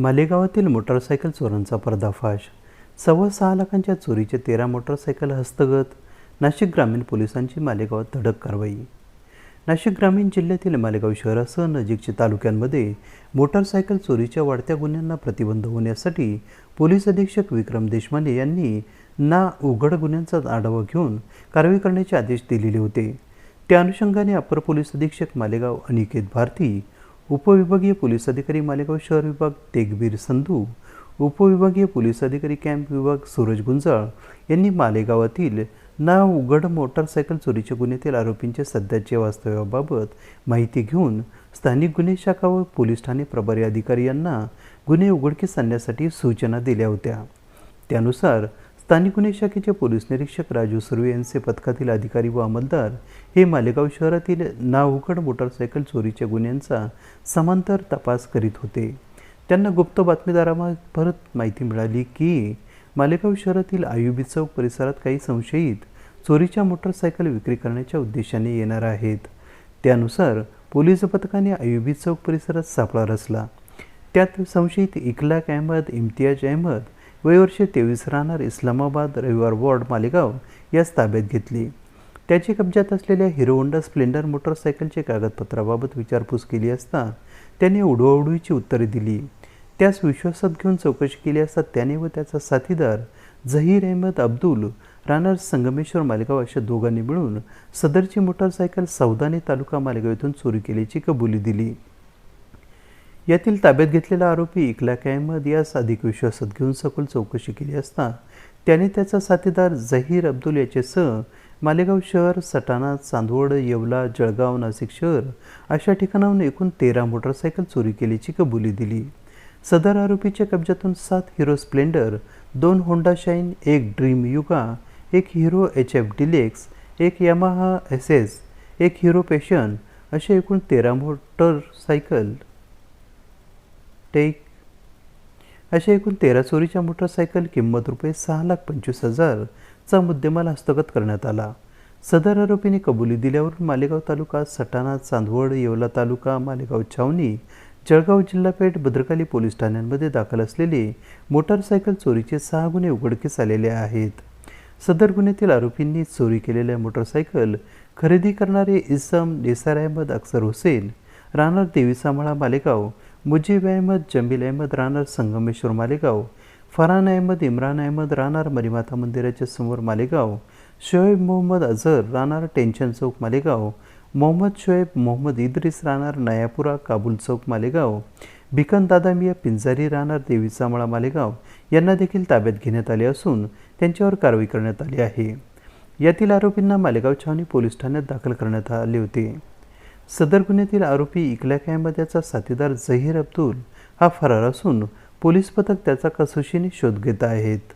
मालेगावातील motorcycle चोरांचा पर्दाफाश. सव्वा सहा लाखांच्या चोरीचे तेरा मोटारसायकल हस्तगत. नाशिक ग्रामीण पोलिसांची मालेगावात धडक कारवाई. नाशिक ग्रामीण जिल्ह्यातील मालेगाव शहरासह नजीकच्या तालुक्यांमध्ये मोटारसायकल चोरीच्या वाढत्या गुन्ह्यांना प्रतिबंध होण्यासाठी पोलीस अधीक्षक विक्रम देशमाने यांनी ना उघड गुन्ह्यांचा आढावा घेऊन कारवाई करण्याचे आदेश दिलेले होते. त्या अनुषंगाने अपर पोलीस अधीक्षक मालेगाव अनिकेत भारती उपविभागीय पोलीस अधिकारी मालेगाव शहर विभाग तेगबीर संधू उपविभागीय पोलीस अधिकारी कॅम्प विभाग सूरज गुंजाळ यांनी मालेगावातील ना उघड मोटारसायकल चोरीच्या गुन्ह्यातील आरोपींच्या सध्याच्या वास्तव्याबाबत माहिती घेऊन स्थानिक गुन्हे शाखा व पोलीस ठाणे प्रभारी अधिकारी यांना गुन्हे उघडकीस आणण्यासाठी सूचना दिल्या होत्या. त्यानुसार स्थानिक गुन्हे शाखेचे पोलीस निरीक्षक राजू सुर्वे यांचे पथकातील अधिकारी व अंमलदार हे मालेगाव शहरातील नाउघड मोटारसायकल चोरीच्या गुन्ह्यांचा समांतर तपास करीत होते. त्यांना गुप्त बातमीदारामार्फत माहिती मिळाली की मालेगाव शहरातील आयुबी चौक परिसरात काही संशयित चोरीच्या मोटारसायकल विक्री करण्याच्या उद्देशाने येणार आहेत. त्यानुसार पोलीस पथकाने आयुबी चौक परिसरात सापळा रचला. त्यात संशयित इकलाक अहमद इम्तियाज अहमद वयवर्षे तेवीस राहणार इस्लामाबाद रविवार वॉर्ड मालेगाव यास ताब्यात घेतली. त्याची कब्जात असलेल्या हिरो होंडा स्प्लेंडर मोटरसायकलच्या कागदपत्राबाबत विचारपूस केली असता त्याने उडवाउडवीची उत्तरे दिली. त्यास विश्वासात घेऊन चौकशी केली असता त्याने व त्याचा साथीदार झहीर अहमद अब्दुल राहणार संगमेश्वर मालेगाव अशा दोघांनी मिळून सदरची मोटारसायकल सौदाने तालुका मालेगाव येथून चोरी केल्याची कबुली दिली. यातील ताब्यात घेतलेला आरोपी इकलाक अहमद यास अधिक विश्वासात घेऊन सखोल चौकशी केली असता त्याने त्याचा साथीदार झहीर अब्दुल याच्यासह मालेगाव शहर सटाणा चांदवड येवला जळगाव नाशिक शहर अशा ठिकाणाहून एकूण तेरा मोटारसायकल चोरी केल्याची कबुली दिली. सदर आरोपीच्या कब्जातून सात हिरो स्प्लेंडर दोन होंडा शाईन एक ड्रीम युगा एक हिरो एच एफ डिलेक्स एक यामाहा एस एस एक हिरो पेशन असे एकूण तेरा मोटरसायकल टेक अशा एकूण तेरा चोरीच्या मोटरसायकल किंमत रुपये सहा लाख पंचवीस हजारचा मुद्देमाल हस्तगत करण्यात आला. सदर आरोपीने कबुली दिल्यावरून मालेगाव तालुका सटाणा चांदवड येवला तालुका मालेगाव छावणी जळगाव जिल्हापेठ भद्रकाली पोलीस ठाण्यांमध्ये दाखल असलेले मोटारसायकल चोरीचे सहा गुन्हे उघडकीस आलेले आहेत. सदर गुन्ह्यातील आरोपींनी चोरी केलेल्या मोटारसायकल खरेदी करणारे इसम निसार अहमद अक्सर हुसेन राहणार देवीसामळा मालेगाव मुजीब अहमद जमील अहमद राहणार संगमेश्वर मालेगाव फरहान अहमद इम्रान अहमद राहणार मरीमाता मंदिराच्या समोर मालेगाव शोएब मोहम्मद अझहर राहणार टेन्शन चौक मालेगाव मोहम्मद शोएब मोहम्मद इद्रिस राहणार नयापुरा काबूल चौक मालेगाव भिकन दादामिया पिंजारी राहणार देवीचामळा मालेगाव यांना देखील ताब्यात घेण्यात आले असून त्यांच्यावर कारवाई करण्यात आली आहे. यातील आरोपींना मालेगाव छावणी पोलीस ठाण्यात दाखल करण्यात आले होते. सदर गुन्ह्यातील आरोपी इकल्या अहमद याचा साथीदार झहीर अब्दुल हा फरार असून पोलीस पथक त्याचा कसोशीने शोध घेत आहेत.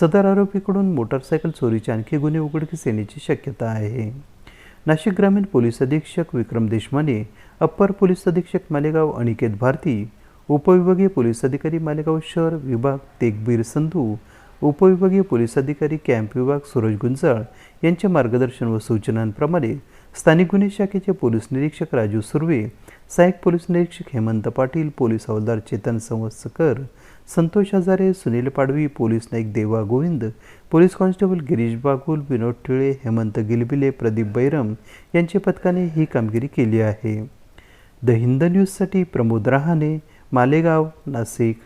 सदर आरोपीकडून मोटारसायकल चोरीचे आणखी गुन्हे उघडकीस येण्याची शक्यता आहे. नाशिक ग्रामीण पोलीस अधीक्षक विक्रम देशमाने अप्पर पोलीस अधीक्षक मालेगाव अनिकेत भारती उपविभागीय पोलीस अधिकारी मालेगाव शहर विभाग तेगबीर संधू उपविभागीय पोलीस अधिकारी कॅम्प विभाग सूरज गुंजाळ यांच्या मार्गदर्शन व सूचनांप्रमाणे स्थानिक गुन्हे शाखेचे पोलीस निरीक्षक राजू सुर्वे सहाय्यक पोलीस निरीक्षक हेमंत पाटील पोलीस हवालदार चेतन संवत्सकर संतोष हजारे सुनील पाडवी पोलीस नाईक देवा गोविंद पोलीस कॉन्स्टेबल गिरीश बागुल विनोद टिळे हेमंत गिलबिले प्रदीप बैरम यांच्या पथकाने ही कामगिरी केली आहे. द हिंद न्यूजसाठी प्रमोद रहाणे मालेगाव नाशिक.